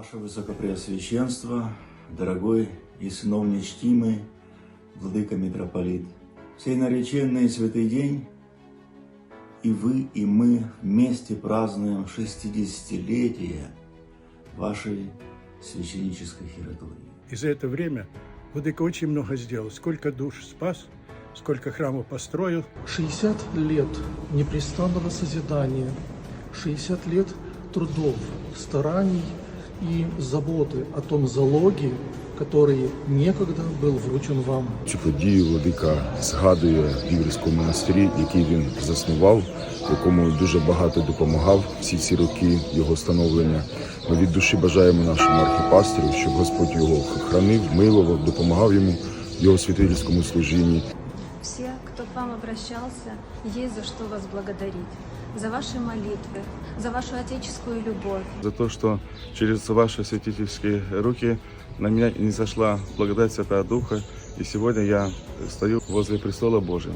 Ваше Высокопреосвященство, дорогой и сыновнечтимый Владыка Митрополит, сей нареченный святый день и вы, и мы вместе празднуем 60-летие вашей священнической хиротории. И за это время Владыка очень много сделал. Сколько душ спас, сколько храмов построил. 60 лет непрестанного созидания, 60 лет трудов, стараний и заботы о том залоге, который некогда был вручен вам. Цю подію владика згадує в Ігорському монастирі, який він заснував, якому дуже багато допомагав всі ці роки його становлення. Ми від душі бажаємо нашому архіпастору, щоб Господь його хранив, милував, допомагав йому в його святительському служінні. Все, кто к вам обращался, есть за что вас благодарить. За ваши молитвы, за вашу отеческую любовь. за то, что через ваши святительские руки на меня не зашла благодать Святого Духа, и сегодня я стою возле престола Божьего.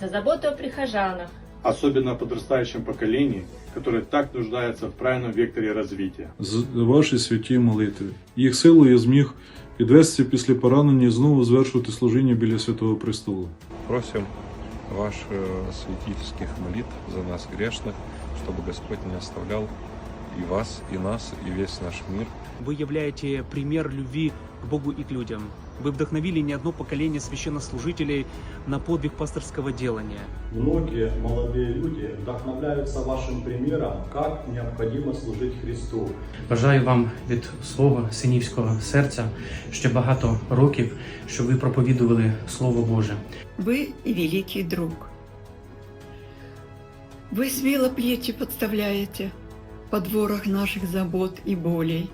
за заботу о прихожанах, особенно о подрастающем поколении, которое так нуждается в правильном векторе развития. за ваші святі молитви. Їх силою я зміг підвестися після поранення і знову звершувати служіння біля святого престолу. Просим ваших святительских молитв за нас грешных, чтобы Господь не оставлял и вас, и нас, и весь наш мир. Вы являете пример любви к Богу и к людям. Вы вдохновили не одно поколение священнослужителей на подвиг пасторского делания. Многие молодые люди вдохновляются вашим примером, как необходимо служить Христу. Бажаю вам від свого синівського серця ще багато років, щоб ви проповідували Слово Боже. Вы великий друг. Вы смело плечи подставляете под ворох наших забот и болей.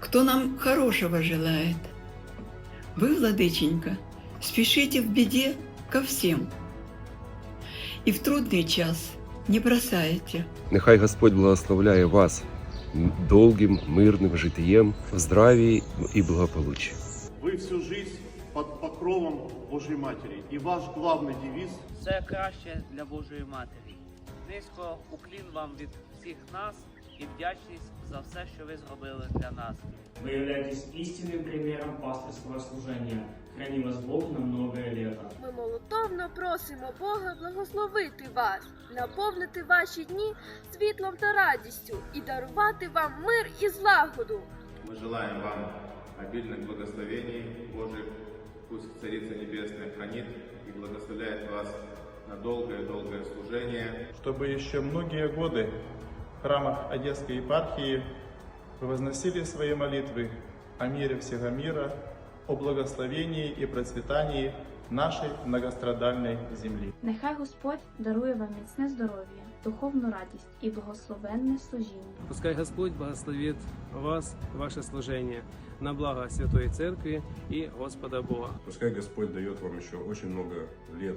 Кто нам хорошего желает? Вы, владыченька, спешите в беде ко всем. И в трудный час не бросаете. Нехай Господь благословляє вас довгим, мирним життям, в здравії і благополуччі. Вы всю жизнь под покровом Божьей Матери, и ваш главный девиз Все краще для Божої Матері. Низько уклін вам від всіх нас і вдячність за все, що ви зробили для нас. Вы являетесь истинным примером пасторского служения. Храни вас Бог на многое лето. ми молитовно просимо Бога благословити вас, наповнити ваші дні світлом та радістю і дарувати вам мир і злагоду. Мы желаем вам обильных благословений Божьих. Пусть Царица Небесная хранит и благословляет вас на долгое-долгое служение. Чтобы еще многие годы в храмах Одесской епархии вы возносили свои молитвы о мире всего мира, о благословении и процветании нашей многострадальной земли. Нехай Господь дарує вам міцне здоров'я, духовну радість і благословенне служіння. Пускай Господь благословит вас, ваше служение, на благо Святой Церкви и Господа Бога. Пускай Господь дает вам еще очень много лет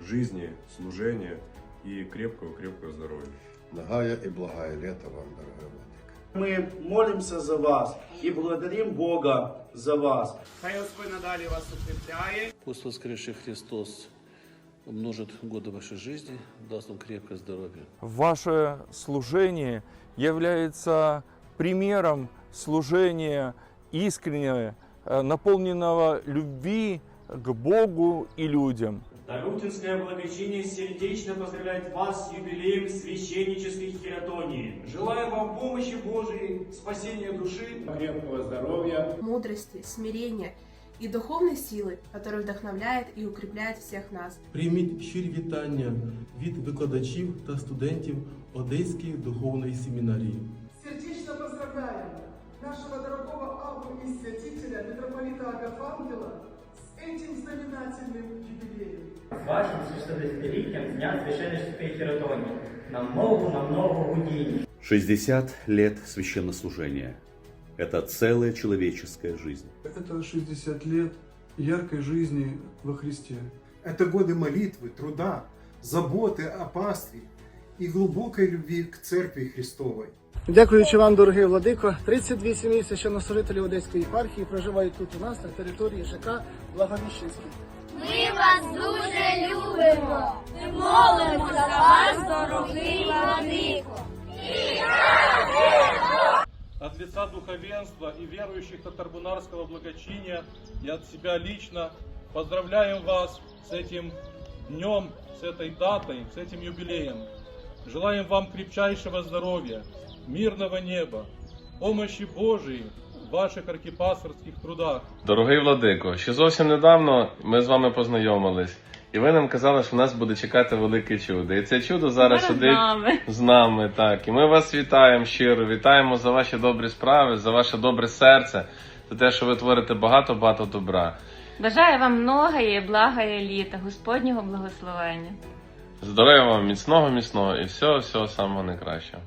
жизни, служения и крепкого-крепкого здоровья. Благая і благая лето вам, дорогой владика. Мы молимся за вас и благодарим Бога за вас. Хай Господь надалі вас укрепляє. Пусть воскресший Христос умножит годы вашей жизни, даст вам крепкое здоровье. Ваше служение является примером служения искреннего, наполненного любви к Богу и людям. Тарутинское благочиние сердечно поздравляет вас с юбилеем священнической хиротонии. Желаю вам помощи Божией, спасения души, Крепкого здоровья. Мудрости, смирения и духовной силы, которая вдохновляет и укрепляет всех нас. Прийміть щирі вітання від викладачів та студентів Одеської духовної семінарії. Сердечно поздравляем нашего дорогого Аву и святителя митрополита Агафангела с этим знаменательным юбилеем. З вашим 60-літтям Дня священницької хиротонії. На много, на много гудінь. 60 лет священнослужения – это целая человеческая жизнь. Это 60 лет яркой жизни во Христе. Это годы молитвы, труда, заботы о пастыре и глубокой любви к Церкви Христовой. Дякуючи вам, дорогий владико, 32 сім'ї священнослужителів Одеської єпархії проживають тут у нас на території ЖК Благовіщенський. Вас дуже любимо. Ми молимо за вас, дорогий владико. от лица духовенства и верующих Татарбунарского благочиния и от себя лично поздравляем вас с этим днем, с этой датой, с этим юбилеем. Желаем вам крепчайшего здоровья, мирного неба, помощи Божией ваших архипасторских трудах. Дорогий владико, ще зовсім недавно ми з вами познайомились, і ви нам казали, що нас буде чекати велике чудо. І це чудо зараз з сидить нами. з нами. Так, і ми вас вітаємо щиро, вітаємо за ваші добрі справи, за ваше добре серце, за те, що ви творите багато-багато добра. Бажаю вам многое, благое літа, Господнього благословення. Здоров'я вам, міцного, міцного і всього, всього самого найкращого.